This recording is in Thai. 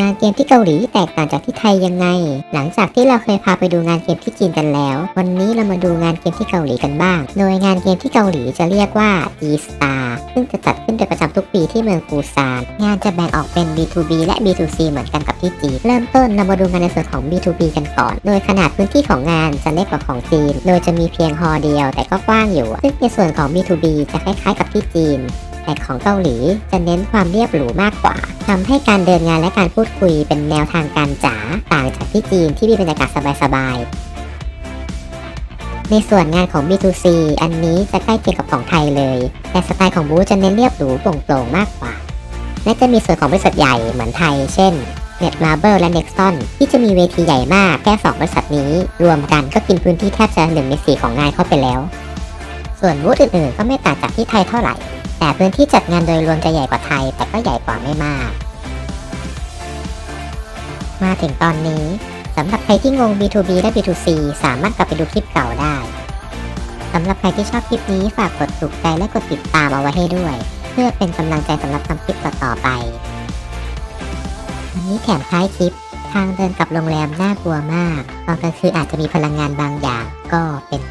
งานเกมที่เกาหลีแตกต่างจากที่ไทยยังไง หลังจากที่เราเคยพาไปดูงานเกมที่จีนกันแล้ว วันนี้เรามาดูงานเกมที่เกาหลีกันบ้าง โดยงานเกมที่เกาหลีจะเรียกว่า E-Star ซึ่งจะจัดขึ้นเป็นประจำทุกปีที่เมืองปูซาน งานจะแบ่งออกเป็น B2B และ B2C เหมือนกันกับที่จีน เริ่มต้นเรามาดูงานในส่วนของ B2B กันก่อน โดยขนาดพื้นที่ของงานจะเล็กกว่าของจีน โดยจะมีเพียงฮอร์เดียว แต่ก็กว้างอยู่ ซึ่งในส่วนของ B2B จะคล้ายๆ กับที่จีนแต่ของเกาหลีจะเน้นความเรียบหรูมากกว่า ทำให้การเดินงานและการพูดคุยเป็นแนวทางการจ๋าต่างจากที่จีนที่มีบรรยากาศสบายๆ ในส่วนงานของ B2C อันนี้จะใกล้เคียงกับของไทยเลย แต่สไตล์ของบูจะเน้นเรียบหรูโปร่งๆมากกว่า และจะมีส่วนของบริษัทใหญ่เหมือนไทย เช่น Net Marble และ Nexton ที่จะมีเวทีใหญ่มากแค่2บริษัทนี้ รวมกันก็กินพื้นที่แทบจะ1ใน4ของงานเข้าไปแล้ว ส่วนบูธอื่นๆก็ไม่ต่างจากที่ไทยเท่าไหร่ แต่พื้นที่จัดงานโดยรวมจะใหญ่กว่าไทย แต่ก็ใหญ่กว่าไม่มาก มาถึงตอนนี้สำหรับใครที่งง B2B และ B2C สามารถกลับไปดูคลิปเก่าได้สำหรับใครที่ชอบคลิปนี้ฝากกดถูกใจและกดติดตามเอาไว้ให้ด้วย เพื่อเป็นกำลังใจสำหรับทำคลิปต่อๆไป วันนี้แถมท้ายคลิป ทางเดินกลับโรงแรมน่ากลัวมาก ตอนกลางคืนอาจจะมีพลังงานบางอย่างก็เป็น